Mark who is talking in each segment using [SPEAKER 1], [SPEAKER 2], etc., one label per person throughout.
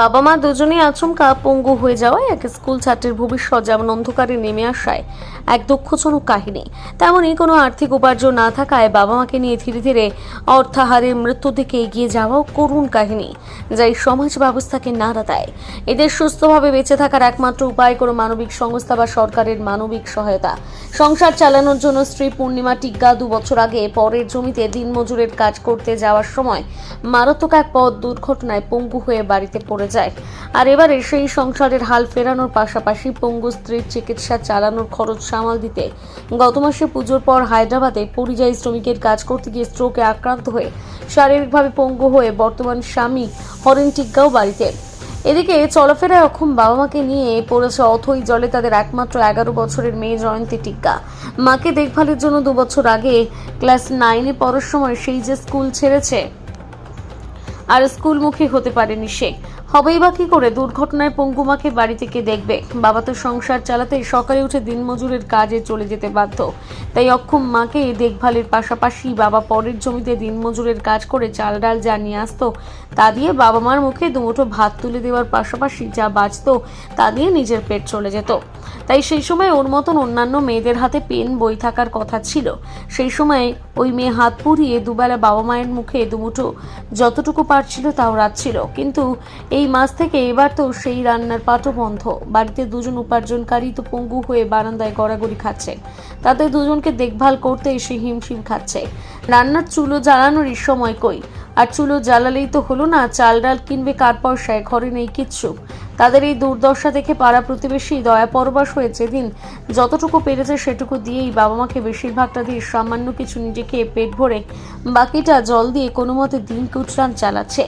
[SPEAKER 1] বাবা মা দুজনেই আচমকা পঙ্গু হয়ে যাওয়ায় এক স্কুল ছাত্রের ভবিষ্যৎ যেমন অন্ধকারে নেমে আসায় এক দুঃখজনক কাহিনী। তেমনই কোনো আর্থিক উপার্জন না থাকায় বাবা মাকে নিয়ে ধীরে ধীরে অর্থাহারের মৃত্যু দিকে এগিয়ে যাওয়াও করুণ কাহিনী, যা এই সমাজ ব্যবস্থাকে নাড়া দেয়। এদের সুস্থভাবে বেঁচে থাকার একমাত্র উপায় কোনো মানবিক সংস্থা বা সরকারের মানবিক সহায়তা। সংসার চালানোর জন্য স্ত্রী পূর্ণিমা টিগ্গা দু বছর আগে পরের জমিতে দিনমজুরের কাজ করতে যাওয়ার সময় মারাত্মক এক পথ দুর্ঘটনায় পঙ্গু হয়ে বাড়িতে পড়ে যায়। আর এবারে সেই সংসারের হাল ফেরানোর পাশাপাশি পঙ্গু স্ত্রীর চিকিৎসা চালানোর খরচ সামাল দিতে গত মাসে পুজোর পর হায়দ্রাবাদে পরিযায়ী শ্রমিকের কাজ করতে গিয়ে স্ট্রোকে আক্রান্ত হয়ে শারীরিকভাবে পঙ্গু হয়ে বর্তমান স্বামী হরেন টিগ্গাও বাড়িতে। এদিকে চলাফেরায় অক্ষম বাবা মাকে নিয়ে পড়েছে অথই জলে তাদের একমাত্র এগারো বছরের মেয়ে জয়ন্তী টিক্কা মাকে দেখভালের জন্য দু বছর আগে ক্লাস নাইনে পড়ার সময় সেই যে স্কুল ছেড়েছে, আর স্কুলমুখী হতে পারেনি সে। হবেই বা কি করে? দুর্ঘটনায় পঙ্গুমাকে বাড়ি থেকে দেখবে। বাবা তো সংসার চালাতে সকালে উঠে দিনমজুরের কাজে চলে যেতে বাধ্য। তাই অক্ষম মাকে দেখভালের পাশাপাশি বাবা পরের জমিতে দিনমজুরের কাজ করে চাল ডাল যা নিয়ে আসতো তা দিয়ে বাবা মার মুখে দুমুঠো ভাত তুলে দেওয়ার পাশাপাশি যা বাঁচতো তা দিয়ে নিজের পেট চলে যেত। তাই সেই সময় ওর মতন অন্যান্য মেয়েদের হাতে পেন, বই থাকার কথা ছিল। সেই সময় ওই মেয়ে হাত পুড়িয়ে দুবেলা বাবা মায়ের মুখে দুমুঠো যতটুকু পারছিল তাও রাখছিল কিন্তু এই মাস থেকে এবার তো সেই রান্নার পাটও বন্ধ। বাড়িতে দুজন উপার্জনকারী তো পঙ্গু হয়ে বারান্দায় গড়াগড়ি খাচ্ছে। তাদের দুজনকে দেখভাল করতে এসে হিমশিম খাচ্ছে। রান্নার চুলো জ্বালানোরই সময় কই। আর চুলো জ্বালালেই তো হলো না চাল ডাল কিনবে কার পয়সায়? ঘরে নেই কিচ্ছু। তাদের এই দুর্দশা দেখে পাড়া প্রতিবেশী দয়া পরবাস হয়ে যেদিন যতটুকু পেরেছে সেটুকু দিয়েই বাবা মাকে বেশিরভাগটা দিয়ে সামান্য কিছু নিজে খেয়ে পেট ভরে বাকিটা জল দিয়ে কোনো মতে দিন কুচরান চালাচ্ছে।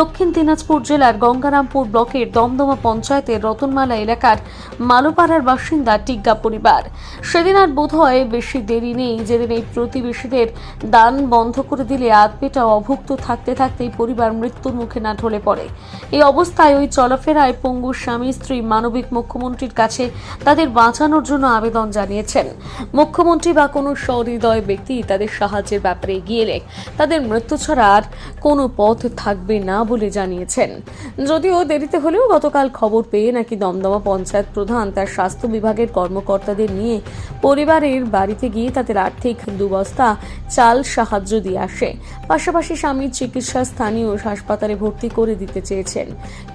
[SPEAKER 1] দক্ষিণ দিনাজপুর জেলার গঙ্গারামপুর ব্লকের দমদমা পঞ্চায়েতের রতনমালা এলাকার মালোপাড়ার বাসিন্দা টিগ্গা পরিবার। সেদিন আর বোধ হয় বেশি দেরি নেই, যেদিন এই প্রতিবেশীদের দান বন্ধ করে দিলে পেটা অভুক্ত থাকতে থাকতেই পরিবার মৃত্যুর মুখে না ঢলে পড়ে। এই অবস্থায় ওই চলাফেরায় পঙ্গুর স্বামী, স্ত্রী, মানবিক মুখ্যমন্ত্রীর কাছে তাদের বাঁচানোর জন্য আবেদন জানিয়েছেন। মুখ্যমন্ত্রী বা কোনো সহৃদয় ব্যক্তি তাদের সাহায্যের ব্যাপারে এগিয়ে তাদের মৃত্যু ছাড়া আর কোনো পথ থাকবে না বলে জানিয়েছেন। যদিও দেরিতে হলেও গতকাল খবর পেয়ে নাকি দমদমা পঞ্চায়েত প্রধান তার স্বাস্থ্য বিভাগের কর্মকর্তাদের নিয়ে পরিবারের বাড়িতে গিয়ে তাদের আর্থিক দুবস্তা, চাল সাহায্য দিয়ে আসে। পাশাপাশি স্বামীর চিকিৎসা স্থানীয় হাসপাতালে ভর্তি করে দিতে চেয়েছেন।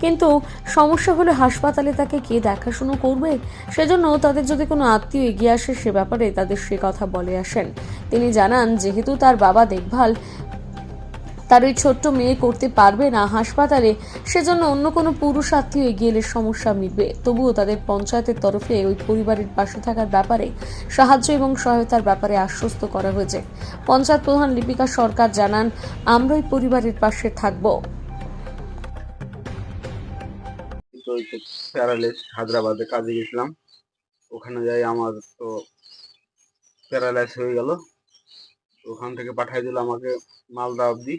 [SPEAKER 1] কিন্তু সমস্যা হলে হাসপাতালে তাকে কে দেখাশুনো করবে? সেজন্য তাদের যদি কোনো আত্মীয় এগিয়ে আসে, সে ব্যাপারে তাদের সে কথা বলে আসেন। তিনি জানান, যেহেতু তার বাবা দেখভাল, তার ওই ছোট্ট মেয়ে করতে পারবে না হাসপাতালে, সেজন্য অন্য কোনো পুরুষ আত্মীয় এগিয়ে এলে সমস্যা মিটবে। তবুও তাদের পঞ্চায়েতের তরফে ওই পরিবারের পাশে থাকার ব্যাপারে সাহায্য এবং সহায়তার ব্যাপারে আশ্বস্ত করা হয়েছে। পঞ্চায়েত প্রধান লিপিকা সরকার জানান আমরা ওই পরিবারের পাশে থাকব।
[SPEAKER 2] তো প্যারালাইস হায়দ্রাবাদে কাজে গেছিলাম। ওখানে যাই আমার তো প্যারালাইস হয়ে গেল। ওখান থেকে পাঠাই দিল আমাকে মালদা অবধি।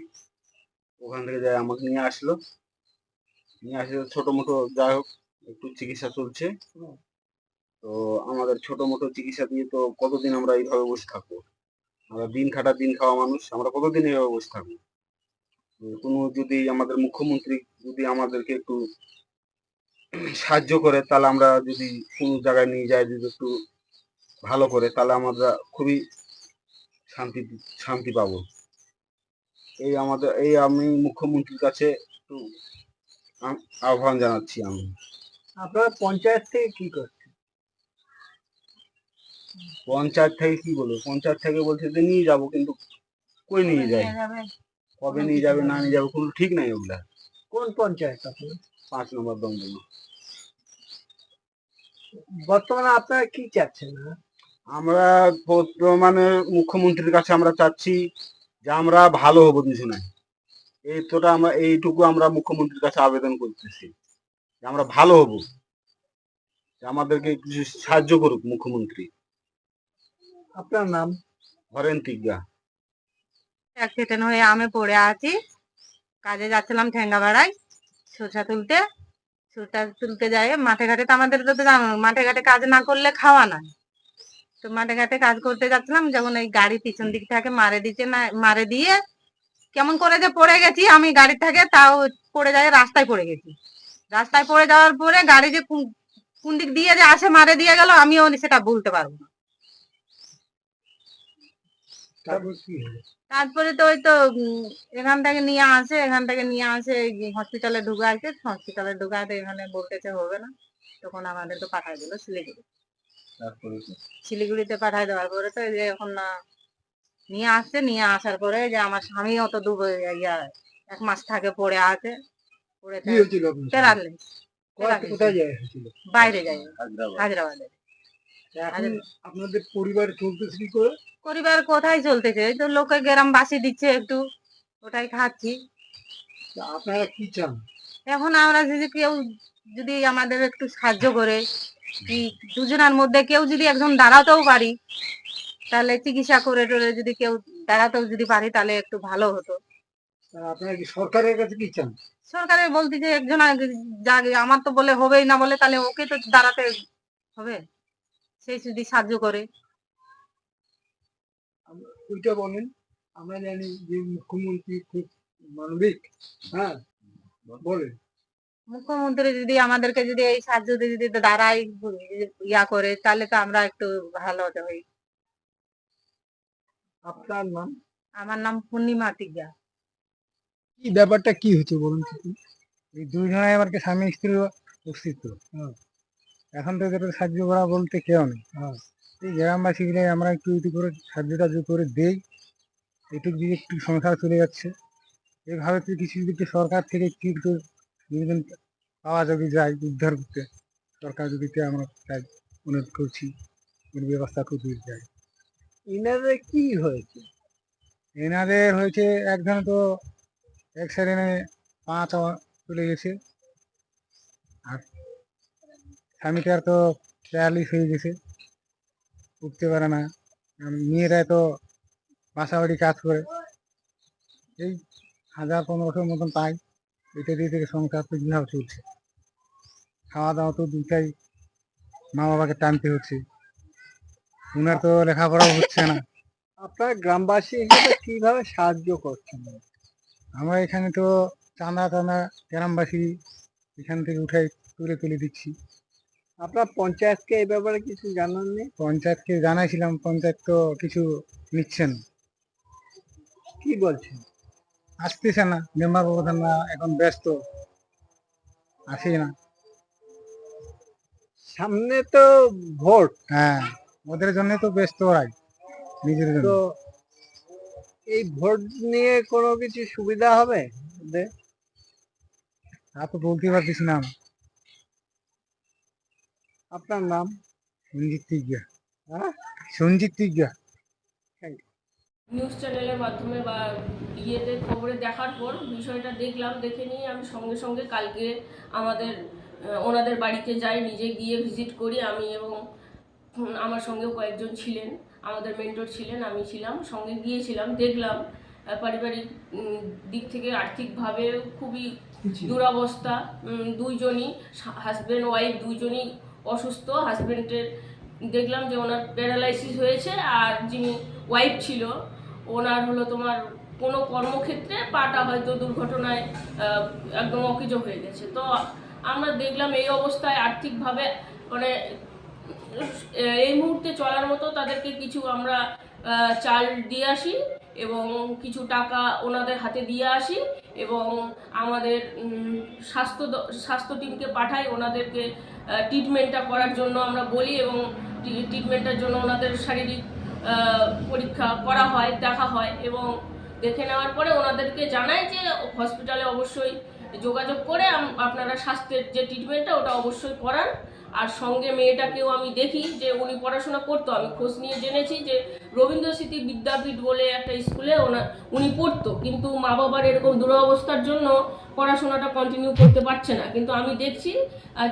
[SPEAKER 2] ওখান থেকে যাই আমাকে নিয়ে আসলো। নিয়ে আসলে ছোট মোটো, যাই হোক, একটু চিকিৎসা চলছে। তো আমাদের ছোট মোটো চিকিৎসা দিয়ে তো কতদিন আমরা এইভাবে বসে থাকব? আমরা দিন খাটা দিন খাওয়া মানুষ, আমরা কতদিন এইভাবে বসে থাকব? কোনো যদি আমাদের মুখ্যমন্ত্রী যদি আমাদেরকে একটু সাহায্য করে তাহলে আমরা যদি কোনো জায়গায় নিয়ে যাই যদি একটু ভালো করে তাহলে আমরা খুবই শান্তি শান্তি পাবো। এই আমাদের এই আমি মুখ্যমন্ত্রীর কাছে একটু আহ্বান জানাচ্ছি আমি।
[SPEAKER 3] আপনারা পঞ্চায়েত থেকে কি করছেন?
[SPEAKER 2] পঞ্চায়েত থেকে কি বলব? পঞ্চায়েত থেকে বলছে যে নিয়ে যাব কিন্তু কই নিয়ে যায় কবে নিয়ে যাবে না নিয়ে যাবে কোনো ঠিক নাই ওগুলা।
[SPEAKER 3] কোন পঞ্চায়েত আপনার
[SPEAKER 2] পাঁচ নম্বর দমদম
[SPEAKER 3] বর্তমানে আপনারা কি চাচ্ছেন?
[SPEAKER 2] আমরা বর্তমানে মুখ্যমন্ত্রীর কাছে আমরা চাচ্ছি যে আমরা ভালো হব দুজনে এইতোটা আমরা এইটুকু আমরা মুখ্যমন্ত্রীর কাছে আবেদন করতেছি যে আমরা ভালো হব। যে আমাদেরকে কিছু সাহায্য করুক মুখ্যমন্ত্রী।
[SPEAKER 3] আপনার নাম?
[SPEAKER 2] হরেন তিজ্ঞা
[SPEAKER 4] অ্যাক্সিডেন্ট হয়ে আমি পড়ে আছি। কাজে যাচ্ছিলাম ঠেঙ্গা বেড়ায় সরষা তুলতে সরষা তুলতে যাই, মাঠে ঘাটে তো আমাদের তো জানো, মাঠে ঘাটে কাজ না করলে খাওয়া নাই তো মাঠে ঘাটে কাজ করতে যাচ্ছিলাম, যখন এই গাড়ি পিছন দিক থেকে মারে দিচ্ছে না, মারে দিয়ে কেমন করে যে পড়ে গেছি আমি গাড়ি থেকে, তাও পড়ে যায়, রাস্তায় পড়ে গেছি। রাস্তায় পড়ে যাওয়ার পরে গাড়ি যে কোন দিক দিয়ে যে আসে, মারে দিয়ে গেল, আমিও সেটা বলতে পারব না।
[SPEAKER 3] তারপর
[SPEAKER 4] তো ওই তো এখান থেকে নিয়ে আসে এখান থেকে নিয়ে আসে হসপিটালে ঢুকাইছে হসপিটালে ঢুকাইতে এখানে বলতেছে হবে না। তখন আমাদের তো পাঠাই দিল শিলিগুড়ি। শিলিগুড়িতে পাঠাই দেওয়ার পরে তো এই যে এখন না নিয়ে আসছে নিয়ে আসার পরে যে আমার স্বামী অত দু এক মাস থাকে পড়ে আছে। পড়ে? প্যারালাইস
[SPEAKER 3] যায়?
[SPEAKER 4] বাইরে যাই
[SPEAKER 2] হায়দ্রাবাদে।
[SPEAKER 3] এখন আপনাদের পরিবার চলতেছে কি করে?
[SPEAKER 4] পরিবার কোথায় চলতেছে? এই তো লোকে গ্রাম বাসি দিচ্ছে একটু ওটাই খাচ্ছি।
[SPEAKER 3] তা আপনারা কি চান?
[SPEAKER 4] এখন আমরা যদি কেউ যদি আমাদের একটু সাহায্য করে কি দুজনের মধ্যে কেউ যদি একজন দাঁড়াতেও পারি তাহলে চিকিৎসা করে টরে যদি কেউ দাঁড়াতেও যদি পারি তাহলে একটু ভালো হতো।
[SPEAKER 3] আপনারা কি সরকারের কাছে কি চান?
[SPEAKER 4] সরকারের বলতে যে একজন আমার তো বলে হবেই না বলে তাহলে ওকে তো দাঁড়াতে হবে। সেই যদি সাহায্য করে।
[SPEAKER 3] ওইটা বলেন আমরা জানি যে মুখ্যমন্ত্রী খুব মানবিক হ্যাঁ বলেন।
[SPEAKER 4] মুখ্যমন্ত্রী যদি আমাদেরকে যদি এই সাহায্য যদি দাঁড়াই ইয়া করে তাহলে তো আমরা একটু ভালো হতে হই
[SPEAKER 3] আপনার নাম?
[SPEAKER 4] আমার নাম পূর্ণিমা টিকা
[SPEAKER 3] কি ব্যাপারটা কি হয়েছে বলুন।
[SPEAKER 5] এই দুইজনে এবার কি স্বামী স্ত্রী অস্তিত্ব এখন তো এদের সাহায্য করা বলতে কেউ নেই। এই গ্রামবাসী মিলে আমরা একটু একটু করে সাহায্য টাহায্য করে দেই এটুক দিয়ে একটু সংসার চলে যাচ্ছে। এইভাবে তো কিছু যদি সরকার থেকে কি একটু নিবেদন পাওয়া যদি যায় উদ্ধার করতে সরকার যদি আমরা চাই অনুরোধ করছি ব্যবস্থা করতে যায়।
[SPEAKER 3] এনাদের কি হয়েছে?
[SPEAKER 5] এনাদের হয়েছে একজনে তো অ্যাক্সিডেন্টে পা চাওয়া চলে গেছে। স্বামীটার তো প্যারালিস হয়ে গেছে। উঠতে পারে না। মেয়েরা তো বাসা বাড়ি কাজ করে। এই হাজার পনেরোশোর মতন পাই। এটা দিয়ে থেকে সংসার তো কীভাবে চলছে? খাওয়া দাওয়া তো দুটাই মা বাবাকে টানতে হচ্ছে। উনার তো লেখাপড়াও হচ্ছে না।
[SPEAKER 3] আপনারা গ্রামবাসী হিসেবে কীভাবে সাহায্য করছেন?
[SPEAKER 5] আমরা এখানে তো চাঁদা টানা গ্রামবাসী এখান থেকে উঠাই তুলে তুলে দিচ্ছি।
[SPEAKER 3] আপনার পঞ্চায়েতকে এই ব্যাপারে কিছু জানাননি
[SPEAKER 5] পঞ্চায়েতকে জানাইছিলাম পঞ্চায়েত তো কিছু নিচ্ছে না
[SPEAKER 3] কি বলছেন?
[SPEAKER 5] আসতেছে না মেম্বার প্রধান না এখন ব্যস্ত। আসে না।
[SPEAKER 3] সামনে তো ভোট।
[SPEAKER 5] হ্যাঁ ওদের জন্য তো ব্যস্ত ওরাই নিজের জন্য।
[SPEAKER 3] তো এই ভোট নিয়ে কোনো কিছু সুবিধা হবে
[SPEAKER 5] তা তো বলতে পারতেছি না।
[SPEAKER 3] আপনার নাম?
[SPEAKER 5] সঞ্জিত তিজ্ঞা
[SPEAKER 3] হ্যাঁ?
[SPEAKER 5] সঞ্জিত তিজ্ঞা
[SPEAKER 6] নিউজ চ্যানেলের মাধ্যমে বা ইয়েতে খবরে দেখার পর বিষয়টা দেখলাম দেখে নিয়ে আমি সঙ্গে সঙ্গে কালকে আমাদের ওনাদের বাড়িতে যাই নিজে গিয়ে ভিজিট করি আমি এবং আমার সঙ্গেও কয়েকজন ছিলেন আমাদের মেন্টর ছিলেন আমি ছিলাম সঙ্গে গিয়েছিলাম দেখলাম পারিবারিক দিক থেকে আর্থিকভাবে খুবই দুরবস্থা দুইজনই হাজব্যান্ড ওয়াইফ দুইজনই অসুস্থ হাজব্যান্ডের দেখলাম যে ওনার প্যারালাইসিস হয়েছে আর যিনি ওয়াইফ ছিল, ওনার হলো তোমার কোনো কর্মক্ষেত্রে পাটা হয়তো দুর্ঘটনায় একদম অকেজো হয়ে গেছে। তো আমরা দেখলাম এই অবস্থায় আর্থিকভাবে মানে এই মুহূর্তে চলার মতো তাদেরকে কিছু আমরা চাল দিয়ে আসি। এবং কিছু টাকা ওনাদের হাতে দিয়ে আসি এবং আমাদের স্বাস্থ্য স্বাস্থ্য টিমকে পাঠাই ওনাদেরকে ট্রিটমেন্টটা করার জন্য আমরা বলি এবং ট্রিটমেন্টের জন্য ওনাদের শারীরিক পরীক্ষা করা হয়, দেখা হয় এবং দেখে নেওয়ার পরে ওনাদেরকে জানাই যে হসপিটালে অবশ্যই যোগাযোগ করে আপনারা স্বাস্থ্যের যে ট্রিটমেন্টটা ওটা অবশ্যই করান। আর সঙ্গে মেয়েটাকেও আমি দেখি যে উনি পড়াশোনা করতো আমি খোঁজ নিয়ে জেনেছি যে রবীন্দ্র স্মৃতি বিদ্যাপীঠ বলে একটা স্কুলে ওনা উনি পড়তো। কিন্তু মা বাবার এরকম দুরবস্থার জন্য পড়াশোনাটা কন্টিনিউ করতে পারছে না। কিন্তু আমি দেখছি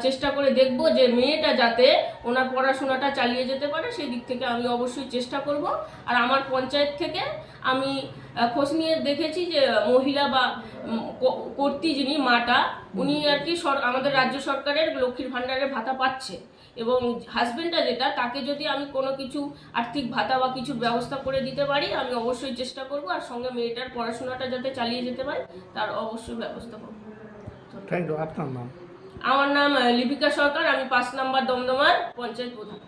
[SPEAKER 6] চেষ্টা করে দেখব যে মেয়েটা যাতে ওনার পড়াশোনাটা চালিয়ে যেতে পারে সেই দিক থেকে আমি অবশ্যই চেষ্টা করব। আর আমার পঞ্চায়েত থেকে আমি খোঁজ নিয়ে দেখেছি যে মহিলা বা উম, ক- কর্ত্রী যিনি মাটা উনি আর কি আমাদের রাজ্য সরকারের লক্ষ্মীর ভাণ্ডারের ভাতা পাচ্ছে। এবং হাজবেন্ডটা যেটা তাকে যদি আমি কোনো কিছু আর্থিক ভাতা বা কিছু ব্যবস্থা করে দিতে পারি আমি অবশ্যই চেষ্টা করব আর সঙ্গে মেয়েটার পড়াশোনাটা যাতে চালিয়ে যেতে পারে তার অবশ্যই ব্যবস্থা করব।
[SPEAKER 3] থ্যাংক ইউ আপনার নাম?
[SPEAKER 6] আমার নাম লিপিকা সরকার আমি পাঁচ নাম্বার দমদমার পঞ্চায়েত প্রধান।